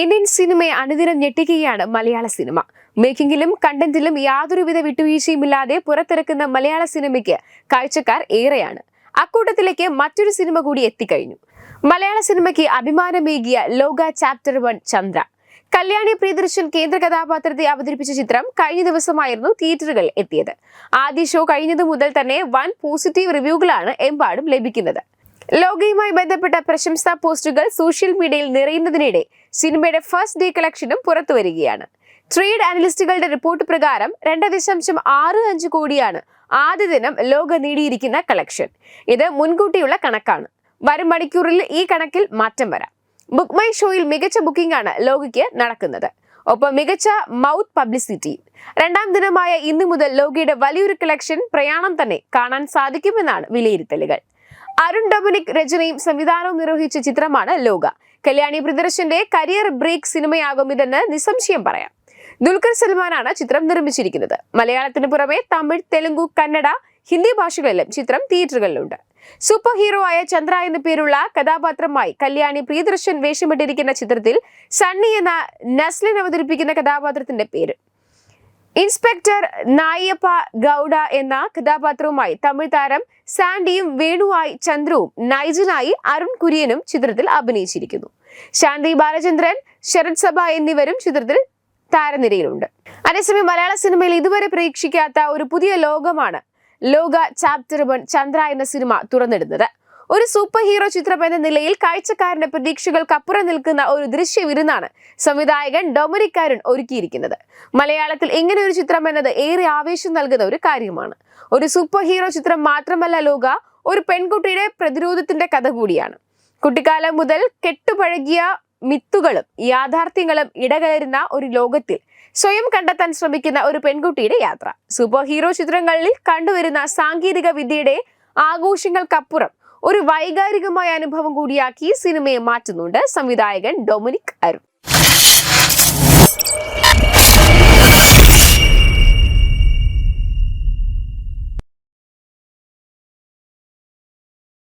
Indian സിനിമയെ അനുദിനം ഞെട്ടിക്കുകയാണ് മലയാള cinema. മേക്കിംഗിലും കണ്ടന്റിലും യാതൊരുവിധ വിട്ടുവീഴ്ചയുമില്ലാതെ പുറത്തിറക്കുന്ന മലയാള സിനിമയ്ക്ക് കാഴ്ചക്കാർ ഏറെയാണ്. അക്കൂട്ടത്തിലേക്ക് മറ്റൊരു സിനിമ കൂടി എത്തിക്കഴിഞ്ഞു. മലയാള സിനിമയ്ക്ക് അഭിമാനമേകിയ ലോക ചാപ്റ്റർ വൺ ചന്ദ്ര. കല്യാണി പ്രിയദർശൻ കേന്ദ്ര കഥാപാത്രത്തെ അവതരിപ്പിച്ച ചിത്രം കഴിഞ്ഞ ദിവസമായിരുന്നു തിയേറ്ററുകളിൽ എത്തിയത്. ആദ്യ ഷോ കഴിഞ്ഞതു മുതൽ തന്നെ വൻ പോസിറ്റീവ് റിവ്യൂകളാണ് എമ്പാടും ലഭിക്കുന്നത്. ലോകയുമായി ബന്ധപ്പെട്ട പ്രശംസാ പോസ്റ്റുകൾ സോഷ്യൽ മീഡിയയിൽ നിറയുന്നതിനിടെ സിനിമയുടെ ഫസ്റ്റ് ഡേ കളക്ഷനും പുറത്തു വരികയാണ് ട്രേഡ് അനലിസ്റ്റുകളുടെ റിപ്പോർട്ട് പ്രകാരം രണ്ട് ദശാംശം ആറ് അഞ്ച് കോടിയാണ് ആദ്യ ദിനം ലോക നേടിയിരിക്കുന്ന കളക്ഷൻ. ഇത് മുൻകൂട്ടിയുള്ള കണക്കാണ്. വരും മണിക്കൂറിൽ ഈ കണക്കിൽ മാറ്റം വരാം. ബുക്ക് മൈ ഷോയിൽ മികച്ച ബുക്കിംഗ് ആണ് ലോകയ്ക്ക് നടക്കുന്നത്. ഒപ്പം മികച്ച മൗത്ത് പബ്ലിസിറ്റി രണ്ടാം ദിനമായ ഇന്നു മുതൽ ലോകയുടെ വലിയൊരു കളക്ഷൻ പ്രയാണം തന്നെ കാണാൻ സാധിക്കുമെന്നാണ് വിലയിരുത്തലുകൾ. അരുൺ ഡൊമിനിക് രചനയും സംവിധാനവും നിർവഹിച്ച ചിത്രമാണ് ലോക. കല്യാണി പ്രിയദർശന്റെ കരിയർ ബ്രേക്ക് സിനിമയാകും ഇതെന്ന് നിസ്സംശയം പറയാം. ദുൽഖർ സൽമാനാണ് ചിത്രം നിർമ്മിച്ചിരിക്കുന്നത്. മലയാളത്തിന് പുറമെ തമിഴ് തെലുങ്കു കന്നഡ ഹിന്ദി ഭാഷകളിലും ചിത്രം തിയേറ്ററുകളിലുണ്ട്. സൂപ്പർ ഹീറോ ആയ ചന്ദ്ര എന്ന പേരുള്ള കഥാപാത്രമായി കല്യാണി പ്രിയദർശൻ വേഷമിട്ടിരിക്കുന്ന ചിത്രത്തിൽ സണ്ണി എന്ന നസ്ലിൻ അവതരിപ്പിക്കുന്ന കഥാപാത്രത്തിന്റെ പേര്. ഇൻസ്പെക്ടർ നായപ്പ ഗൗഡ എന്ന കഥാപാത്രവുമായി തമിഴ് താരം സാൻഡിയും വേണുവായി ചന്ദ്രുവും നൈജനായി അരുൺ കുര്യനും ചിത്രത്തിൽ അഭിനയിച്ചിരിക്കുന്നു. ശാന്തി ബാലചന്ദ്രൻ ശരത് സഭ എന്നിവരും ചിത്രത്തിൽ താരനിരയിലുണ്ട്. അതേസമയം മലയാള സിനിമയിൽ ഇതുവരെ പ്രതീക്ഷിക്കാത്ത ഒരു പുതിയ ലോകമാണ് ലോക ചാപ്റ്റർ വൺ ചന്ദ്ര എന്ന സിനിമ തുറന്നിടുന്നത്. ഒരു സൂപ്പർ ഹീറോ ചിത്രം എന്ന നിലയിൽ കാഴ്ചക്കാരന്റെ പ്രതീക്ഷകൾക്കപ്പുറം നിൽക്കുന്ന ഒരു ദൃശ്യ വിരുന്നാണ് സംവിധായകൻ ഡൊമിനിക് ഒരുക്കിയിരിക്കുന്നത്. മലയാളത്തിൽ ഇങ്ങനെ ഒരു ചിത്രം എന്നത് ഏറെ ആവേശം നൽകുന്ന ഒരു കാര്യമാണ്. ഒരു സൂപ്പർ ഹീറോ ചിത്രം മാത്രമല്ല ലോക ഒരു പെൺകുട്ടിയുടെ പ്രതിരോധത്തിന്റെ കഥ കൂടിയാണ്. കുട്ടിക്കാലം മുതൽ കെട്ടുപഴകിയ മിത്തുകളും യാഥാർത്ഥ്യങ്ങളും ഇടകലരുന്ന ഒരു ലോകത്തിൽ സ്വയം കണ്ടെത്താൻ ശ്രമിക്കുന്ന ഒരു പെൺകുട്ടിയുടെ യാത്ര. സൂപ്പർ ഹീറോ ചിത്രങ്ങളിൽ കണ്ടുവരുന്ന സാങ്കേതിക വിദ്യയുടെ ആഘോഷങ്ങൾക്കപ്പുറം ഒരു വൈകാരികമായ അനുഭവം കൂടിയാക്കി സിനിമയെ മാറ്റുന്നുണ്ട് സംവിധായകൻ ഡൊമിനിക് അരുൺ.